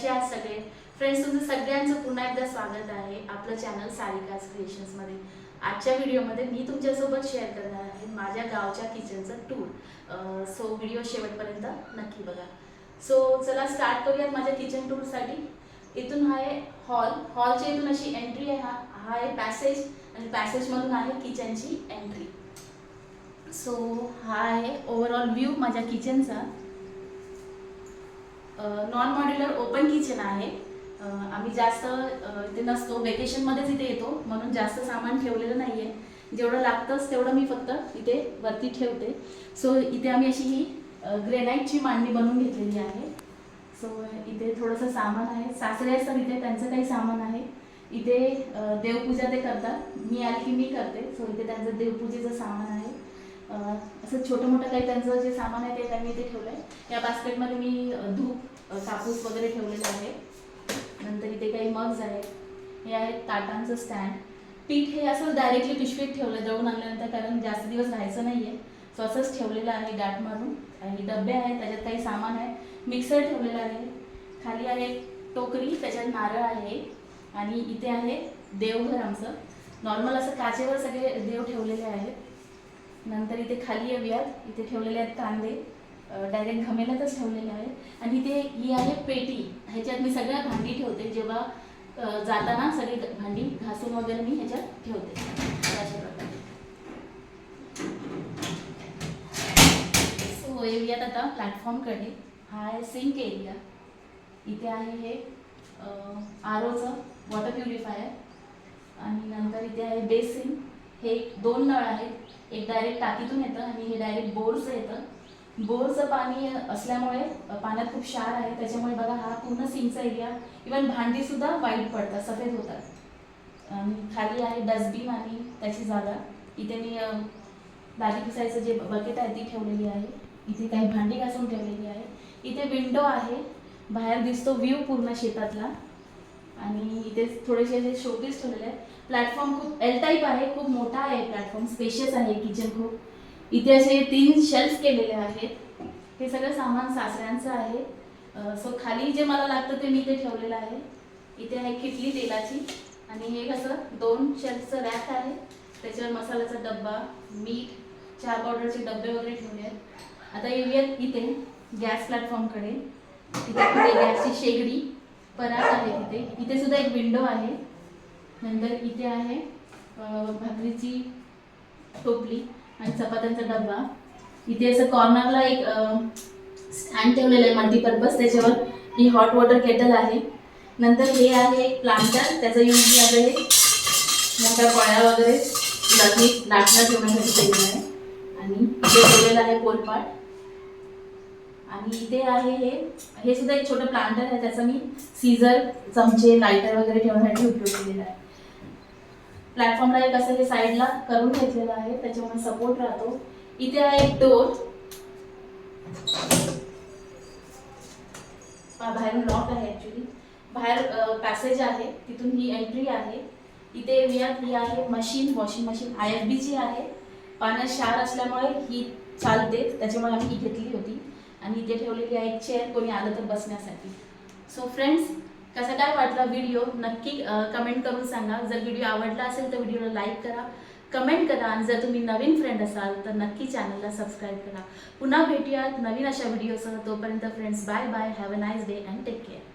कसे आहात सगळे. फ्रेंड्स तुमचं सगळ्यांचं पुन्हा एकदा स्वागत आहे आपलं चॅनल सारिकाज क्रिएशन्समध्ये आजच्या व्हिडिओमध्ये मी तुमच्यासोबत शेअर करणार आहे माझ्या गावच्या किचनचं टूर सो व्हिडिओ शेवटपर्यंत नक्की बघा. सो चला स्टार्ट करूयात माझ्या किचन टूरसाठी इथून हा आहे हॉल हॉलच्या इथून अशी एंट्री आहे हा. हा आहे पॅसेज आणि पॅसेजमधून आहे किचनची एंट्री सो हा आहे ओव्हरऑल व्ह्यू माझ्या किचनचा नॉन मॉड्युलर ओपन किचन आहे. आम्ही जास्त इथे नसतो. वेकेशनमध्येच इथे येतो. म्हणून जास्त सामान ठेवलेलं नाही आहे जेवढं लागतंच तेवढं मी फक्त इथे वरती ठेवते. सो इथे आम्ही अशी ही ग्रेनाईटची मांडणी बनवून घेतलेली आहे. सो इथे थोडंसं सामान आहे. सासरे असतात इथे त्यांचं काही सामान आहे. इथे देवपूजा ते करतात. मी आली की मी करते. सो इथे त्यांचं देवपूजेचं सामान आहे. असं छोटं मोठं काही त्यांचं जे सामान आहे ते त्यांनी इथे ठेवलं आहे या बास्केटमध्ये मी धूप कापूस वगैरे ठेवलेलं आहे. नंतर इथे काही मग्स आहेत. हे आहेत ताटांचं स्टँड पीठ हे असं डायरेक्टली पिशवीत ठेवलं दळून आणल्यानंतर कारण जास्त दिवस राहायचं नाही आहे सो असंच ठेवलेलं आहे गाठ मारून आणि डबे आहेत त्याच्यात काही सामान आहे. मिक्सर ठेवलेलं आहे. खाली आहे टोकरी त्याच्यात नारळ आहे. आणि इथे आहे देवघर आमचं. नॉर्मल असं काचेवर सगळे देव ठेवलेले आहेत. नंतर इथे खाली येऊयात. इथे ठेवलेले आहेत कांदे. डायरेक्ट घमेल्यातच ठेवलेले आहे आणि इथे ही आहे पेटी. ह्याच्यात मी सगळ्या भांडी ठेवते. जेव्हा जाताना सगळी भांडी घासून वगैरे मी ह्याच्यात ठेवते. अशा प्रकारे. सो येऊयात आता प्लॅटफॉर्मकडे हा आहे सिंक एरिया इथे आहे हे आर ओचं वॉटर प्युरिफायर आणि नंतर इथे आहे बेसिन हे एक दोन नळ आहेत. एक डायरेक्ट टाकीतून येतं आणि हे डायरेक्ट बोरचं येतं. बोरचं पाणी असल्यामुळे पाण्यात खूप क्षार आहे. त्याच्यामुळे बघा हा पूर्ण सिंकचा एरिया इवन भांडी सुद्धा वाईट पडतात सफेद होतात. आणि खाली आहे डस्टबिन आणि त्याची जागा. इथे मी दादी पिसायचं जे बकेट आहे ती ठेवलेली आहे. इथे काही भांडी घासून ठेवलेली आहे. इथे विंडो आहे. बाहेर दिसतो व्ह्यू पूर्ण शेतातला. आणि इथे थोडेसे असे शोपीस ठेवलेले आहेत. प्लॅटफॉर्म खूप एल टाईप आहे खूप मोठा आहे प्लॅटफॉर्म स्पेशियस आहे किचन खूप. इथे असे तीन शेल्फ केलेले आहेत. हे सगळं सामान सासऱ्यांचं आहे. सो खाली जे मला लागतं ते मी इथे ठेवलेलं आहे. इथे आहे किटली तेलाची. आणि हे कसं दोन शेल्फचं रॅक आहे. त्याच्यावर मसाल्याचा डब्बा मीठ चहा पावडरचे डबे वगैरे ठेवले आहेत. आता येऊयात इथे गॅस प्लॅटफॉर्मकडे इथे गॅसची शेगडी. परात आहे तिथे. इथे सुद्धा एक विंडो आहे. नंतर इथे आहे भाकरीची टोपली आणि चपात्यांचा डब्बा. इथे असं कॉर्नरला एक स्टँड ठेवलेलं आहे मल्टीपर्पज त्याच्यावर ही हॉट वॉटर केटल आहे. नंतर हे आहे एक प्लांटर त्याचा यूज मी आता मोठ्या पळ्या वगैरे लग्नी लाटणं ठेवण्यासाठी केलेलं आहे. आणि इथे ठेवलेलं आहे पोलपाट आणि इथे आहे हे. हे सुद्धा एक छोटं प्लांटर आहे. त्याचा मी सीझर चमचे लायटर वगैरे ठेवण्यासाठी उपयोग केलेला आहे. प्लॅटफॉर्मला एक असं हे साईडला करून घेतलेलं आहे. त्याच्यामुळे सपोर्ट राहतो. इथे आहे एक डोर बाहेरून लॉक आहे ॲक्च्युली बाहेर पॅसेज आहे. तिथून ही एंट्री आहे. इथे वियात ही आहे machine washing machine I F बीची आहे. पाण्यात क्षार असल्यामुळे ही चालते. त्याच्यामुळे आम्ही ही घेतली होती. आणि इथे ठेवलेली आहे एक चेअर कोणी आलं तर बसण्यासाठी. सो फ्रेंड्स कसा काय वाटला व्हिडिओ नक्की कमेंट करून सांगा. जर व्हिडिओ आवडला असेल तर व्हिडिओला लाईक करा कमेंट करा. आणि जर तुम्ही नवीन फ्रेंड असाल तर नक्की चॅनलला सबस्क्राईब करा. पुन्हा भेटूयात नवीन अशा व्हिडिओसह तोपर्यंत friends bye bye have a nice day and take care